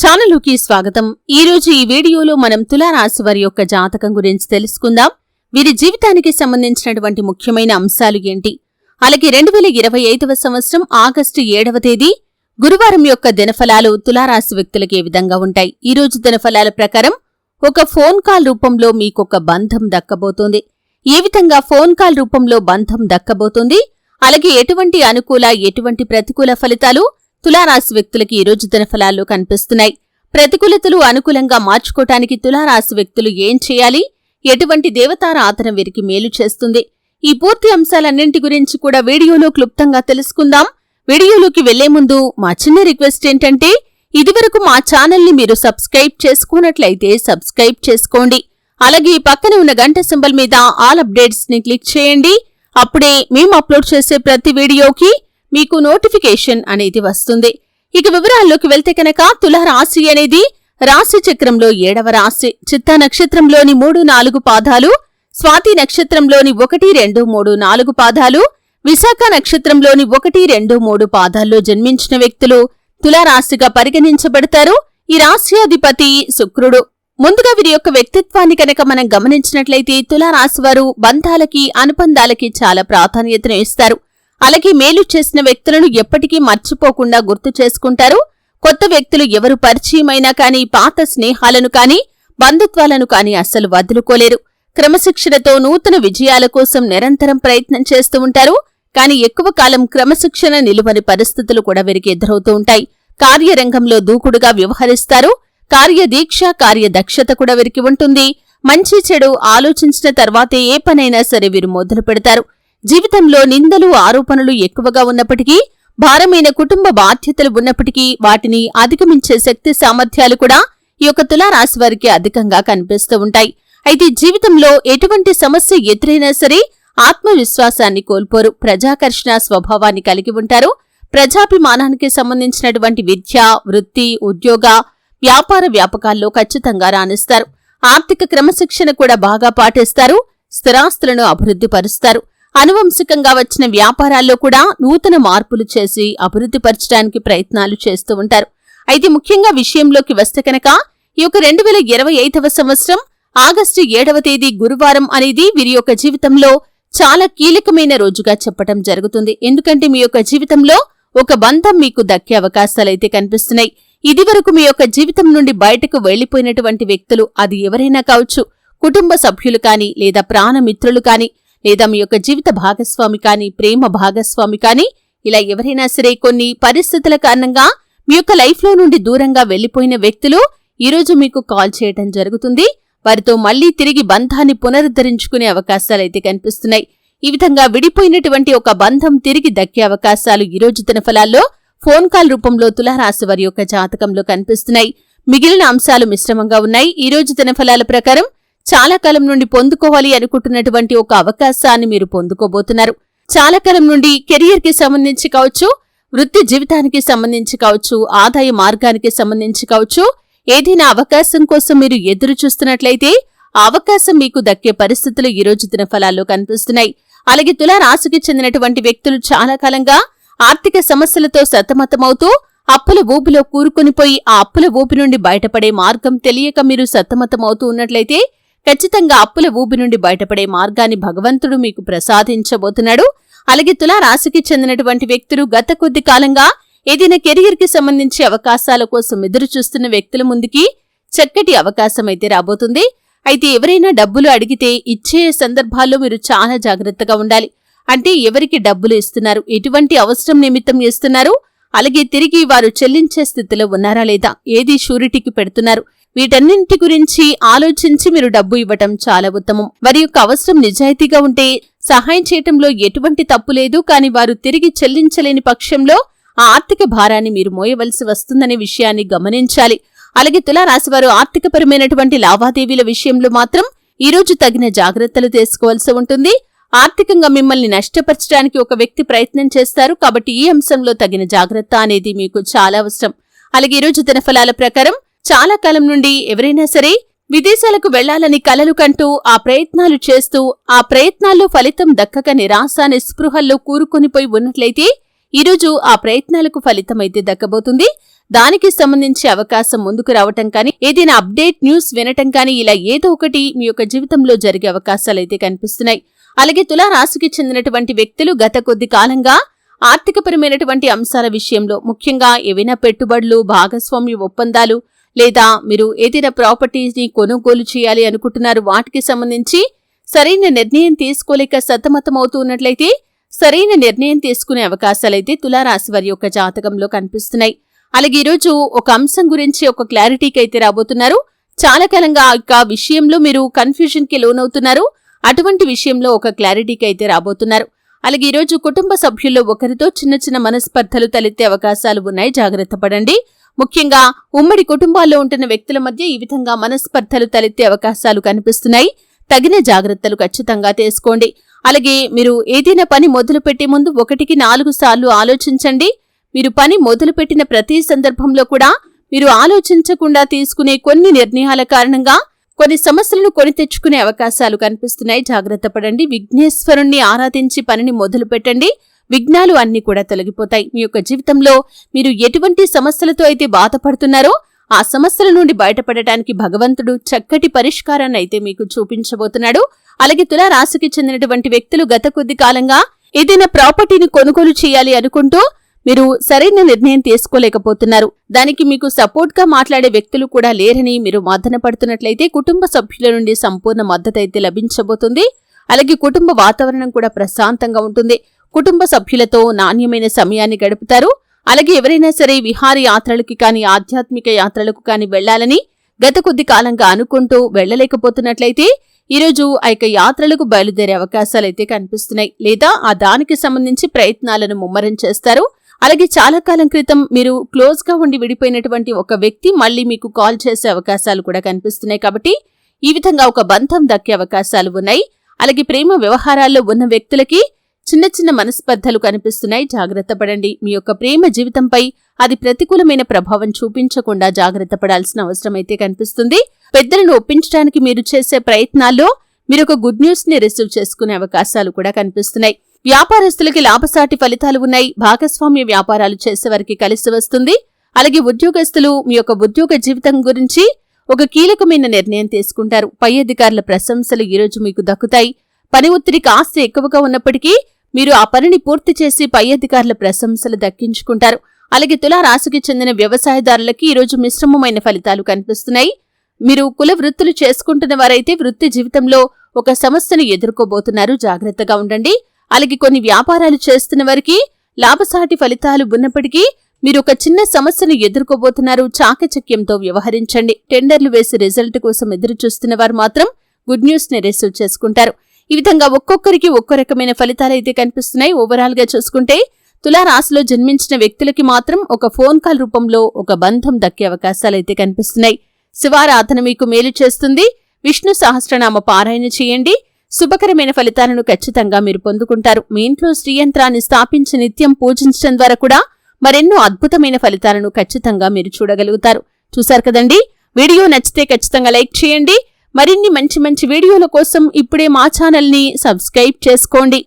ఛానలుకి స్వాగతం. ఈ రోజు ఈ వీడియోలో మనం తులారాశి వారి యొక్క జాతకం గురించి తెలుసుకుందాం. వీరి జీవితానికి సంబంధించినటువంటి ముఖ్యమైన అంశాలు ఏంటి? అలాగే రెండు వేల ఇరవై ఐదవ సంవత్సరం ఆగస్టు ఏడవ తేదీ గురువారం యొక్క దినఫలాలు తులారాశి వ్యక్తులకు ఏ విధంగా ఉంటాయి? ఈ రోజు దినఫలాల ప్రకారం ఒక ఫోన్ కాల్ రూపంలో మీకొక బంధం దక్కబోతోంది. ఏ విధంగా ఫోన్ కాల్ రూపంలో బంధం దక్కబోతోంది? అలాగే ఎటువంటి అనుకూల ఎటువంటి ప్రతికూల ఫలితాలు తులారాశి వ్యక్తులకి ఈ రోజు దినఫలాల్లో కనిపిస్తున్నాయి. ప్రతికూలతలు అనుకూలంగా మార్చుకోటానికి తులారాశి వ్యక్తులు ఏం చేయాలి? ఎటువంటి దేవతారాధన వీరికి మేలు చేస్తుంది? ఈ పూర్తి అంశాలన్నింటి గురించి కూడా వీడియోలో క్లుప్తంగా తెలుసుకుందాం. వీడియోలోకి వెళ్ళే ముందు మా చిన్న రిక్వెస్ట్ ఏంటంటే ఇదివరకు మా ఛానల్ని మీరు సబ్స్క్రైబ్ చేసుకున్నట్లయితే సబ్స్క్రైబ్ చేసుకోండి. అలాగే ఈ పక్కన ఉన్న గంట సింబల్ మీద ఆల్ అప్డేట్స్ని క్లిక్ చేయండి. అప్పుడే మేము అప్లోడ్ చేసే ప్రతి వీడియోకి మీకు నోటిఫికేషన్ అనేది వస్తుంది. ఇక వివరాల్లోకి వెళ్తే కనుక తులారాశి అనేది రాశి చక్రంలో ఏడవ రాశి. చిత్తా నక్షత్రంలోని మూడు నాలుగు పాదాలు స్వాతి నక్షత్రంలోని ఒకటి రెండు మూడు నాలుగు పాదాలు విశాఖ నక్షత్రంలోని ఒకటి రెండు మూడు పాదాల్లో జన్మించిన వ్యక్తులు తులారాశిగా పరిగణించబడతారు. ఈ రాశ్యాధిపతి శుక్రుడు. ముందుగా వీరి యొక్క వ్యక్తిత్వాన్ని కనుక మనం గమనించినట్లయితే తులారాశి వారు బంధాలకి అనుబంధాలకి చాలా ప్రాధాన్యతను ఇస్తారు. అలాగే మేలు చేసిన వ్యక్తులను ఎప్పటికీ మర్చిపోకుండా గుర్తు చేసుకుంటారు. కొత్త వ్యక్తులు ఎవరు పరిచయమైనా కానీ పాత స్నేహాలను కానీ బంధుత్వాలను కానీ అస్సలు వదులుకోలేరు. క్రమశిక్షణతో నూతన విజయాల కోసం నిరంతరం ప్రయత్నం చేస్తూ ఉంటారు. కాని ఎక్కువ కాలం క్రమశిక్షణ నిలువని పరిస్థితులు కూడా వీరికి ఎదురవుతూ ఉంటాయి. కార్యరంగంలో దూకుడుగా వ్యవహరిస్తారు. కార్యదీక్ష కార్యదక్షత కూడా వీరికి ఉంటుంది. మంచి చెడు ఆలోచించిన తర్వాతే ఏ పనైనా సరే వీరు మొదలు పెడతారు. జీవితంలో నిందలు ఆరోపణలు ఎక్కువగా ఉన్నప్పటికీ భారమైన కుటుంబ బాధ్యతలు ఉన్నప్పటికీ వాటిని అధిగమించే శక్తి సామర్థ్యాలు కూడా ఈ యొక్క తులారాశి వారికి అధికంగా కనిపిస్తూ ఉంటాయి. అయితే జీవితంలో ఎటువంటి సమస్య ఎదురైనా సరే ఆత్మవిశ్వాసాన్ని కోల్పోరు. ప్రజాకర్షణ స్వభావాన్ని కలిగి ఉంటారు. ప్రజాభిమానానికి సంబంధించినటువంటి విద్య వృత్తి ఉద్యోగ వ్యాపార వ్యాపకాల్లో ఖచ్చితంగా రాణిస్తారు. ఆర్థిక క్రమశిక్షణ కూడా బాగా పాటిస్తారు. స్థిరాస్తులను అభివృద్ధి పరుస్తారు. అనువంశికంగా వచ్చిన వ్యాపారాల్లో కూడా నూతన మార్పులు చేసి అభివృద్ధి పరచడానికి ప్రయత్నాలు చేస్తూ ఉంటారు. అయితే ముఖ్యంగా విషయంలోకి వస్తే కనుక ఈ యొక్క రెండు వేల ఇరవై ఐదవ సంవత్సరం ఆగస్టు ఏడవ తేదీ గురువారం అనేది వీరి యొక్క జీవితంలో చాలా కీలకమైన రోజుగా చెప్పటం జరుగుతుంది. ఎందుకంటే మీ యొక్క జీవితంలో ఒక బంధం మీకు దక్కే అవకాశాలైతే కనిపిస్తున్నాయి. ఇదివరకు మీ యొక్క జీవితం నుండి బయటకు వెళ్ళిపోయినటువంటి వ్యక్తులు అది ఎవరైనా కావచ్చు. కుటుంబ సభ్యులు కాని లేదా ప్రాణమిత్రులు కాని లేదా మీ యొక్క జీవిత భాగస్వామి కానీ ప్రేమ భాగస్వామి కానీ ఇలా ఎవరైనా సరే కొన్ని పరిస్థితుల కారణంగా మీ యొక్క లైఫ్లో నుండి దూరంగా వెళ్ళిపోయిన వ్యక్తులు ఈరోజు మీకు కాల్ చేయటం జరుగుతుంది. వారితో మళ్ళీ తిరిగి బంధాన్ని పునరుద్ధరించుకునే అవకాశాలైతే కనిపిస్తున్నాయి. ఈ విధంగా విడిపోయినటువంటి ఒక బంధం తిరిగి దక్కే అవకాశాలు ఈరోజు రోజు ఫలాల్లో ఫోన్ కాల్ రూపంలో తులారాశి వారి యొక్క జాతకంలో కనిపిస్తున్నాయి. మిగిలిన అంశాలు మిశ్రమంగా ఉన్నాయి. ఈరోజు రోజు ఫలాల ప్రకారం చాలా కాలం నుండి పొందుకోవాలి అనుకుంటున్నటువంటి ఒక అవకాశాన్ని మీరు పొందుకోబోతున్నారు. చాలా కాలం నుండి కెరియర్కి సంబంధించి కావచ్చు వృత్తి జీవితానికి సంబంధించి కావచ్చు ఆదాయ మార్గానికి సంబంధించి కావచ్చు ఏదైనా అవకాశం కోసం మీరు ఎదురు చూస్తున్నట్లయితే ఆ అవకాశం మీకు దక్కే పరిస్థితులు ఈ రోజు దిన ఫలాల్లో కనిపిస్తున్నాయి. అలాగే తులా రాశికి చెందినటువంటి వ్యక్తులు చాలా కాలంగా ఆర్థిక సమస్యలతో సతమతమవుతూ అప్పుల ఊపిలో కూరుకునిపోయి ఆ అప్పుల ఊపి నుండి బయటపడే మార్గం తెలియక మీరు సతమతమవుతూ ఉన్నట్లయితే ఖచ్చితంగా అప్పుల ఊబి నుండి బయటపడే మార్గాన్ని భగవంతుడు మీకు ప్రసాదించబోతున్నాడు. అలాగే తులారాశికి చెందినటువంటి వ్యక్తులు గత కొద్ది కాలంగా ఏదైనా కెరియర్కి సంబంధించి అవకాశాల కోసం ఎదురు చూస్తున్న వ్యక్తుల ముందుకి చక్కటి అవకాశం అయితే రాబోతుంది. అయితే ఎవరైనా డబ్బులు అడిగితే ఇచ్చే సందర్భాల్లో మీరు చాలా జాగ్రత్తగా ఉండాలి. అంటే ఎవరికి డబ్బులు ఇస్తున్నారు? ఎటువంటి అవసరం నిమిత్తం ఇస్తున్నారు? అలాగే తిరిగి వారు చెల్లించే స్థితిలో ఉన్నారా లేదా ఏది షూరిటీకి పెడుతున్నారు? వీటన్నింటి గురించి ఆలోచించి మీరు డబ్బు ఇవ్వటం చాలా ఉత్తమం. వారి యొక్క అవసరం నిజాయితీగా ఉంటే సహాయం చేయటంలో ఎటువంటి తప్పు లేదు కాని వారు తిరిగి చెల్లించలేని పక్షంలో ఆ ఆర్థిక భారాన్ని మీరు మోయవలసి వస్తుందనే విషయాన్ని గమనించాలి. అలాగే తులారాశివారు ఆర్థికపరమైనటువంటి లావాదేవీల విషయంలో మాత్రం ఈరోజు తగిన జాగ్రత్తలు తీసుకోవాల్సి ఉంటుంది. ఆర్థికంగా మిమ్మల్ని నష్టపరచడానికి ఒక వ్యక్తి ప్రయత్నం చేస్తారు. కాబట్టి ఈ అంశంలో తగిన జాగ్రత్త అనేది మీకు చాలా అవసరం. అలాగే ఈ రోజు దినఫలాల ప్రకారం చాలా కాలం నుండి ఎవరైనా సరే విదేశాలకు వెళ్ళాలని కలలు కంటూ ఆ ప్రయత్నాలు చేస్తూ ఆ ప్రయత్నాల్లో ఫలితం దక్కక నిరాశ నిస్పృహల్లో కూరుకొనిపోయి ఉన్నట్లయితే ఈరోజు ఆ ప్రయత్నాలకు ఫలితమైతే దక్కబోతుంది. దానికి సంబంధించి అవకాశం ముందుకు రావటం కానీ ఏదైనా అప్డేట్ న్యూస్ వినటం కానీ ఇలా ఏదో ఒకటి మీ యొక్క జీవితంలో జరిగే అవకాశాలు అయితే కనిపిస్తున్నాయి. అలాగే తులారాశికి చెందినటువంటి వ్యక్తులు గత కొద్ది కాలంగా ఆర్థికపరమైనటువంటి అంశాల విషయంలో ముఖ్యంగా ఏవైనా పెట్టుబడులు భాగస్వామ్య ఒప్పందాలు లేదా మీరు ఏదైనా ప్రాపర్టీని కొనుగోలు చేయాలి అనుకుంటున్నారు వాటికి సంబంధించి సరైన నిర్ణయం తీసుకోలేక సతమతమవుతున్నట్లయితే సరైన నిర్ణయం తీసుకునే అవకాశాలైతే తులారాశి వారి యొక్క జాతకంలో కనిపిస్తున్నాయి. అలాగే ఈరోజు ఒక అంశం గురించి ఒక క్లారిటీకి అయితే రాబోతున్నారు. చాలా కాలంగా ఆ విషయంలో మీరు కన్ఫ్యూజన్కి లోనవుతున్నారు. అటువంటి విషయంలో ఒక క్లారిటీకి అయితే రాబోతున్నారు. అలాగే ఈరోజు కుటుంబ సభ్యుల్లో ఒకరితో చిన్న చిన్న మనస్పర్ధలు తలెత్తే అవకాశాలు ఉన్నాయి. జాగ్రత్త పడండి. ముఖ్యంగా ఉమ్మడి కుటుంబాల్లో ఉంటున్న వ్యక్తుల మధ్య ఈ విధంగా మనస్పర్ధలు తలెత్తే అవకాశాలు కనిపిస్తున్నాయి. తగిన జాగ్రత్తలు ఖచ్చితంగా తీసుకోండి. అలాగే మీరు ఏదైనా పని మొదలుపెట్టే ముందు ఒకటికి నాలుగు సార్లు ఆలోచించండి. మీరు పని మొదలుపెట్టిన ప్రతి సందర్భంలో కూడా మీరు ఆలోచించకుండా తీసుకునే కొన్ని నిర్ణయాల కారణంగా కొన్ని సమస్యలను కొని తెచ్చుకునే అవకాశాలు కనిపిస్తున్నాయి. జాగ్రత్త పడండి. విఘ్నేశ్వరుణ్ణి ఆరాధించి పనిని మొదలు పెట్టండి. విఘ్నాలు అన్ని కూడా తొలగిపోతాయి. మీ యొక్క జీవితంలో మీరు ఎటువంటి సమస్యలతో అయితే బాధపడుతున్నారో ఆ సమస్యల నుండి బయటపడటానికి భగవంతుడు చక్కటి పరిష్కారాన్ని అయితే మీకు చూపించబోతున్నాడు. అలాగే తులారాశికి చెందినటువంటి వ్యక్తులు గత కొద్ది కాలంగా ఏదైనా ప్రాపర్టీని కొనుగోలు చేయాలి అనుకుంటూ మీరు సరైన నిర్ణయం తీసుకోలేకపోతున్నారు. దానికి మీకు సపోర్ట్గా మాట్లాడే వ్యక్తులు కూడా లేరని మీరు మద్దన పడుతున్నట్లయితే కుటుంబ సభ్యుల నుండి సంపూర్ణ మద్దతు అయితే లభించబోతుంది. అలాగే కుటుంబ వాతావరణం కూడా ప్రశాంతంగా ఉంటుంది. కుటుంబ సభ్యులతో నాణ్యమైన సమయాన్ని గడుపుతారు. అలాగే ఎవరైనా సరే విహార యాత్రలకి ఆధ్యాత్మిక యాత్రలకు కానీ వెళ్ళాలని గత కొద్ది కాలంగా అనుకుంటూ వెళ్ళలేకపోతున్నట్లయితే ఈరోజు ఆ యొక్క యాత్రలకు బయలుదేరే అవకాశాలైతే కనిపిస్తున్నాయి. లేదా ఆ దానికి సంబంధించి ప్రయత్నాలను ముమ్మరం చేస్తారు. అలాగే చాలా కాలం క్రితం మీరు క్లోజ్గా ఉండి విడిపోయినటువంటి ఒక వ్యక్తి మళ్ళీ మీకు కాల్ చేసే అవకాశాలు కూడా కనిపిస్తున్నాయి కాబట్టి ఈ విధంగా ఒక బంధం దక్కే అవకాశాలు ఉన్నాయి. అలాగే ప్రేమ వ్యవహారాల్లో ఉన్న వ్యక్తులకి చిన్న చిన్న మనస్పర్ధలు కనిపిస్తున్నాయి. జాగ్రత్త పడండి. మీ యొక్క ప్రేమ జీవితంపై అది ప్రతికూలమైన ప్రభావం చూపించకుండా జాగ్రత్త పడాల్సిన అవసరం అయితే కనిపిస్తుంది. పెద్దలను ఒప్పించడానికి మీరు చేసే ప్రయత్నాల్లో మీరు ఒక గుడ్ న్యూస్ని రిసీవ్ చేసుకునే అవకాశాలు కూడా కనిపిస్తున్నాయి. వ్యాపారస్తులకి లాభసాటి ఫలితాలు ఉన్నాయి. భాగస్వామ్య వ్యాపారాలు చేసేవారికి కలిసి వస్తుంది. అలాగే ఉద్యోగస్తులు మీ యొక్క ఉద్యోగ జీవితం గురించి ఒక కీలకమైన నిర్ణయం తీసుకుంటారు. పై అధికారుల ప్రశంసలు ఈరోజు మీకు దక్కుతాయి. పని ఒత్తిడి కాస్త ఎక్కువగా ఉన్నప్పటికీ మీరు ఆ పనిని పూర్తి చేసి పై అధికారుల ప్రశంసలు దక్కించుకుంటారు. అలాగే తులారాశికి చెందిన వ్యవసాయదారులకి ఈరోజు మిశ్రమమైన ఫలితాలు కనిపిస్తున్నాయి. మీరు కుల వృత్తులు చేసుకుంటున్న వారైతే వృత్తి జీవితంలో ఒక సమస్యను ఎదుర్కోబోతున్నారు. జాగ్రత్తగా ఉండండి. అలాగే కొన్ని వ్యాపారాలు చేస్తున్న వారికి లాభసాటి ఫలితాలు ఉన్నప్పటికీ మీరు ఒక చిన్న సమస్యను ఎదుర్కోబోతున్నారు. చాకచక్యంతో వ్యవహరించండి. టెండర్లు వేసి రిజల్ట్ కోసం ఎదురు చూస్తున్న వారు మాత్రం గుడ్ న్యూస్ని రిసీవ్ చేసుకుంటారు. ఈ విధంగా ఒక్కొక్కరికి ఒక్కో రకమైన ఫలితాలు అయితే కనిపిస్తున్నాయి. ఓవరాల్గా చూసుకుంటే తులారాశిలో జన్మించిన వ్యక్తులకి మాత్రం ఒక ఫోన్ కాల్ రూపంలో ఒక బంధం దక్కే అవకాశాలైతే కనిపిస్తున్నాయి. శివారాధన మీకు మేలు చేస్తుంది. విష్ణు సహస్రనామ పారాయణ చేయండి. శుభకరమైన ఫలితాలను ఖచ్చితంగా మీరు పొందుకుంటారు. మీ ఇంట్లో శ్రీయంత్రాన్ని స్థాపించి నిత్యం పూజించడం ద్వారా కూడా మరెన్నో అద్భుతమైన ఫలితాలను ఖచ్చితంగా మీరు చూడగలుగుతారు. చూశారు కదండి? వీడియో నచ్చితే ఖచ్చితంగా లైక్ చేయండి. మరిన్ని మంచి మంచి వీడియోల కోసం ఇప్పుడే మా ఛానల్ని సబ్స్క్రైబ్ చేసుకోండి.